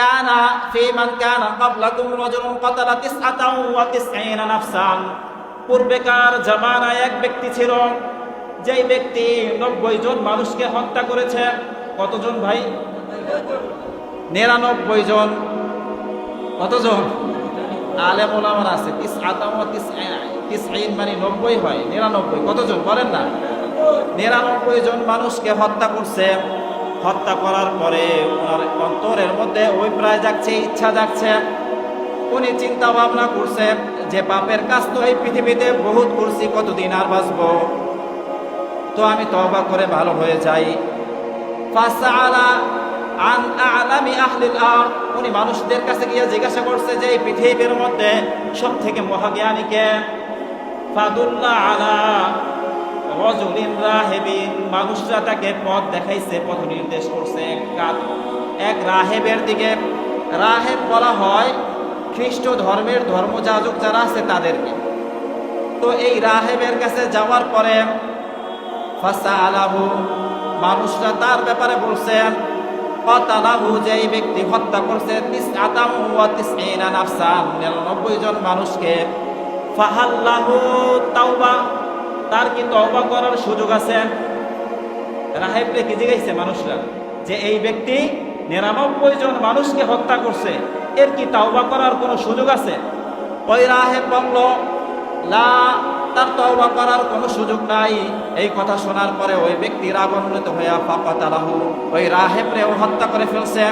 كان في من كان قبلكم رجل قتل تسعة وتسعين نفسا পূর্বেকার জামানায় এক ব্যক্তি ছিল যেই ব্যক্তি নব্বই জন মানুষকে হত্যা করেছে কতজন ভাই নিরানব্বই জন কতজন আলেম ওলামার আছে তিস আতাম তিস তিস আইন মানে নব্বই হয় নিরানব্বই কতজন বলেন না নিরানব্বই জন মানুষকে হত্যা করছে হত্যা করার পরে ওনার অন্তরের মধ্যে ওই প্রায় যাচ্ছে ইচ্ছা যাচ্ছে উনি চিন্তা ভাবনা করছে যে পাপের কাজ তো এই পৃথিবীতে বহুত করছি, কতদিন আর বাঁচবো? তো আমি তবা করে ভালো হয়ে যাই। উনি মানুষদের কাছে গিয়ে জিজ্ঞাসা করছে যে এই পৃথিবীর মধ্যে সব থেকে মহাজ্ঞানীকে ফাদুল্লাহ আলা মানুষরা তাকে পথ দেখাইছে, পথ নির্দেশ করছে এক রাহেবের দিকে, রাহেব বলা হয়, খ্রিস্ট ধর্মের ধর্মযাজক যারা আছে তাদেরকে। তো এই রাহেবের কাছে যাওয়ার পরে ফাসা আলাহু মানুষরা তার ব্যাপারে বলছেন কতালাহু যে এই ব্যক্তি হত্যা করছে তিস আতাম নাফসান 99 জন মানুষকে। ফাহাল্লাহু তাওবা তার কি তওবা করার সুযোগ আছে। রাহেবরে কি জিজ্ঞাসা মানুষরা? যে এই ব্যক্তি নিরানব্বই জন মানুষকে হত্যা করছে, এর কি তাওবা করার কোনো সুযোগ আছে? ওই রাহেব বলল, লা, তার তওবা করার কোনো সুযোগ নাই। এই কথা শোনার পরে ওই ব্যক্তি রাগান্বিত হইয়া ফাকাতালাহু ওই রাহেবরে ও হত্যা করে ফেলছে।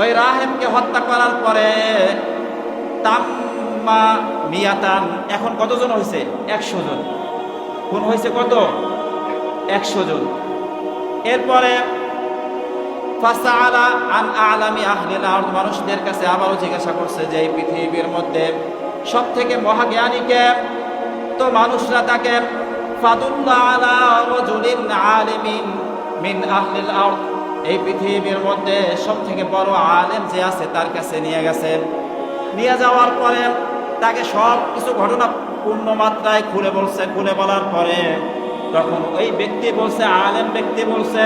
ওই রাহেবকে হত্যা করার পরে তাম্মা মিয়াতান এখন কতজন হয়েছে একশো জন। খুন হয়েছে কত? একশো জন। এরপরে, ফাসাআলা আন মানুষদের কাছে আবারও জিজ্ঞাসা করছে যে এই পৃথিবীর মধ্যে সব থেকে মহাজ্ঞানীকে তো মানুষরা তাকে ফাদুল্লাহ আলা রাজুলিন আলিমিন মিন আহলিল এই পৃথিবীর মধ্যে সব থেকে বড় আলেম যে আছে তার কাছে নিয়ে গেছে নিয়ে যাওয়ার পরে তাকে সব কিছু ঘটনা পূর্ণ মাত্রায় খুলে বলছে, খুলে বলার পরে তখন ওই ব্যক্তি বলছে, আলেম ব্যক্তি বলছে,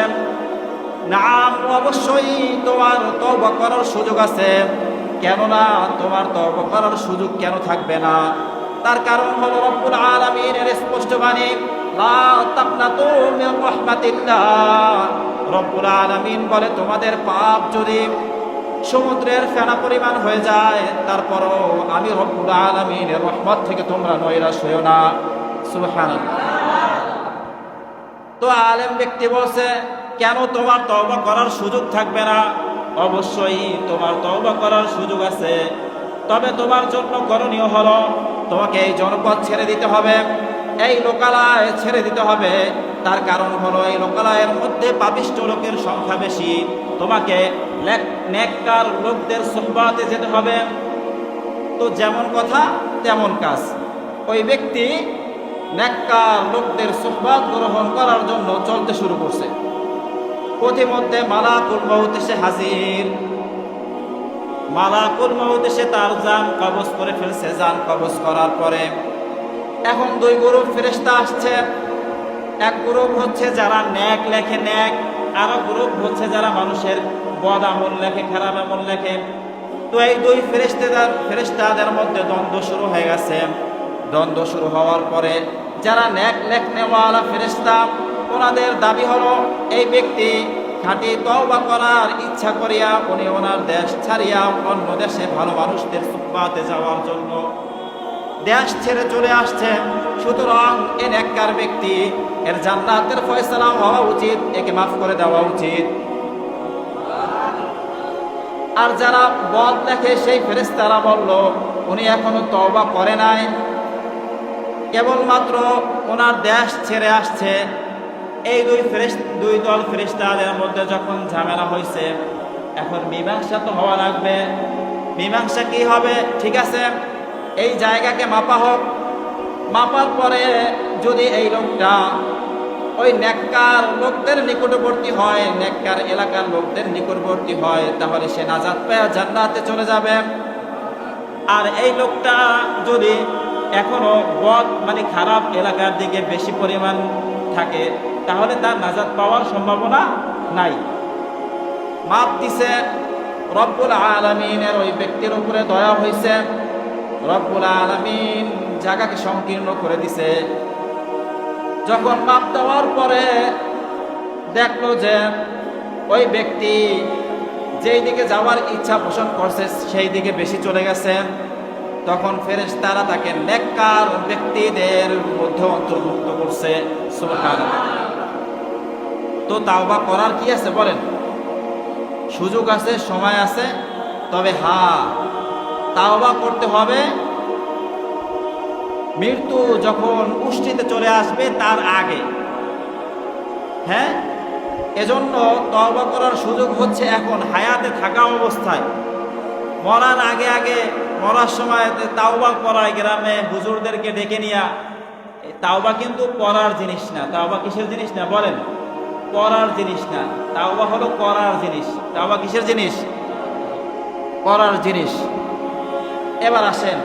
নাম অবশ্যই তোমার তওবা করার সুযোগ আছে, কেননা তোমার তওবা করার সুযোগ কেন থাকবে না? তার কারণ হলো রব্বুল আলামিনের স্পষ্ট বাণী রব্বুল আলামিন বলে, তোমাদের পাপ যদি সমুদ্রের ফেনা পরিমাণ হয়ে যায়, তারপরও আমি রব্বুল আলামিনের রহমত থেকে তোমরা নৈরাশ হইও না। সুবহানাল্লাহ। তো আলেম ব্যক্তি বলছে, কেন তোমার তওবা করার সুযোগ থাকবে না? অবশ্যই তোমার তওবা করার সুযোগ আছে। তবে তোমার জন্য করণীয় হলো, তোমাকে এই জনপদ ছেড়ে দিতে হবে। এই লোকালয় ছেড়ে দিতে হবে। তার কারণ হলো এই লোকালয়ের মধ্যে পাপিষ্ট লোকের সংখ্যা বেশি। তোমাকে নেককার লোকদের সুহবাতে যেতে হবে। তো যেমন কথা, তেমন কাজ। ওই ব্যক্তি নেককার লোকদের সুহবাত গ্রহণ করার জন্য চলতে শুরু করছে। পথিমধ্যে মালাকুল মৌত এসে হাজির। মালাকুল মৌত এসে তার যান কবজ করে ফেলছে। যান কবজ করার পরে এখন দুই গ্রুপ ফেরেশতা আসছে। এক গ্রুপ হচ্ছে যারা ন্যাক লেখে ন্যাক, আরও গ্রুপ হচ্ছে যারা মানুষের বদ আমল লেখে, খারাপ আমল লেখে। তো এই দুই ফেরেশতাদের ফেরেশতাদের মধ্যে দ্বন্দ্ব শুরু হয়ে গেছে। দ্বন্দ্ব শুরু হওয়ার পরে যারা ন্যাক লেখ লেখনেওয়ালা ফেরেশতা, ওনাদের দাবি হলো, এই ব্যক্তি খাঁটি তওবা করার ইচ্ছা করিয়া উনি ওনার দেশ ছাড়িয়া অন্য দেশে ভালো মানুষদের সুপাতে যাওয়ার জন্য দেশ ছেড়ে চলে আসছে। সুতরাং এ নেককার ব্যক্তি এর জান্নাতের ফয়সালা হওয়া উচিত, একে মাফ করে দেওয়া উচিত। আর যারা বদ দেখে সেই ফেরেস্তারা বলল, উনি এখনও তওবা করে নাই। কেবলমাত্র ওনার দেশ ছেড়ে আসছে। এই দুই ফেরেস দুই দল ফেরেস্তাদের মধ্যে যখন ঝামেলা হয়েছে এখন মীমাংসা তো হওয়া লাগবে। মীমাংসা কি হবে? ঠিক আছে। এই জায়গাকে মাপা হোক। মাপার পরে যদি এই লোকটা ওই নেককার লোকদের নিকটবর্তী হয়, নেককার এলাকার লোকদের নিকটবর্তী হয়, তাহলে সে নাজাদ পেয়ে জান্নাতে চলে যাবে। আর এই লোকটা যদি এখনও বদ মানে খারাপ এলাকার দিকে বেশি পরিমাণ থাকে, তাহলে তার নাজাদ পাওয়ার সম্ভাবনা নাই। মাপ দিছে, রব্বুল আলমিনের ওই ব্যক্তির উপরে দয়া হয়েছে রব্বুল আলমিন জায়গাকে সংকীর্ণ করে দিছে। যখন মাপ দেওয়ার পরে দেখল যে ওই ব্যক্তি যেই দিকে যাওয়ার ইচ্ছা পোষণ করছে, সেই দিকে বেশি চলে গেছে। তখন ফেরেশ তারা তাকে নেককার ব্যক্তিদের মধ্যে অন্তর্ভুক্ত করছে। সুবহানাল্লাহ। তো তাওবা করার কি আছে বলেন? সুযোগ আছে, সময় আছে, তবে হ্যাঁ তাওবা করতে হবে। মৃত্যু যখন উষ্টিতে চলে আসবে, তার আগে। হ্যাঁ? এজন্য তওবা করার সুযোগ হচ্ছে এখন হায়াতে থাকা অবস্থায়। মরার আগে আগে, মরার সময় তাওবা করায় গ্রামে হুজুরদেরকে ডেকে নিয়া। তাওবা কিন্তু পড়ার জিনিস না। তাওবা কিসের জিনিস না? বলেন। পড়ার জিনিস না। তাওবা হলো করার জিনিস। তাওবা কিসের জিনিস? করার জিনিস। এবার আসেন।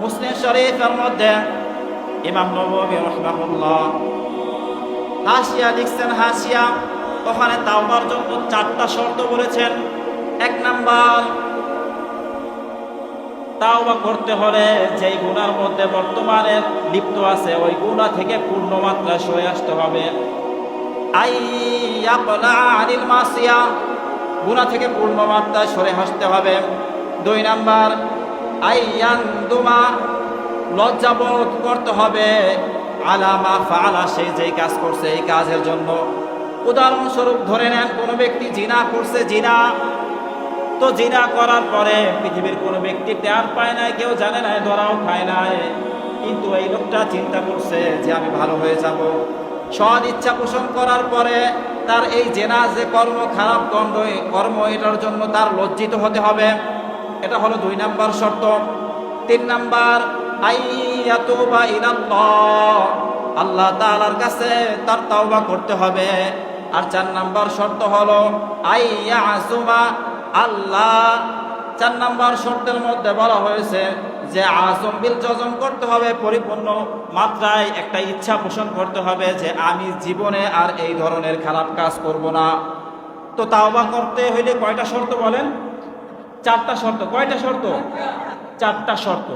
মুসলিম শরীফের মধ্যে ইমাম নবী রহমাহুল্লাহ। হাসিয়া লিখছেন, হাসিয়া, ওখানে তাওবার জন্য চারটা শর্ত বলেছেন। এক নাম্বার, তাওবা করতে হলে যেই গুণার মধ্যে বর্তমানে লিপ্ত আছে, ওই গুণা থেকে পূর্ণ মাত্রায় সরে আসতে হবে। আনিল মাসিয়া গুণা থেকে পূর্ণ মাত্রায় সরে আসতে হবে। দুই নাম্বার আইয়ান্দুমা, লজ্জাবোধ করতে হবে। আলামা ফালা সে যেই কাজ করছে এই কাজের জন্য। উদাহরণস্বরূপ ধরে নেন, কোনো ব্যক্তি জিনা করছে, জিনা। তো জিনা করার পরে পৃথিবীর কোনো ব্যক্তি টের পায় নাই, কেউ জানে না ধরাও খায় নাই। কিন্তু এই লোকটা চিন্তা করছে যে আমি ভালো হয়ে যাব। সৎ ইচ্ছা পোষণ করার পরে তার এই জেনা যে কর্ম, খারাপ কর্ম এটার জন্য তার লজ্জিত হতে হবে। এটা হলো দুই নাম্বার শর্ত। তিন নাম্বার আল্লাহ তাআলার কাছে তার তাওবা করতে হবে। আর চার নাম্বার শর্ত হলো আইয়া আল্লাহ। চার নাম্বার শর্তের মধ্যে বলা হয়েছে যে আসম বিল যজন করতে হবে পরিপূর্ণ মাত্রায়। একটা ইচ্ছা পোষণ করতে হবে যে আমি জীবনে আর এই ধরনের খারাপ কাজ করব না। তো তাওবা করতে হইলে কয়টা শর্ত বলেন? চারটা শর্ত। কয়টা শর্ত? চারটা শর্ত।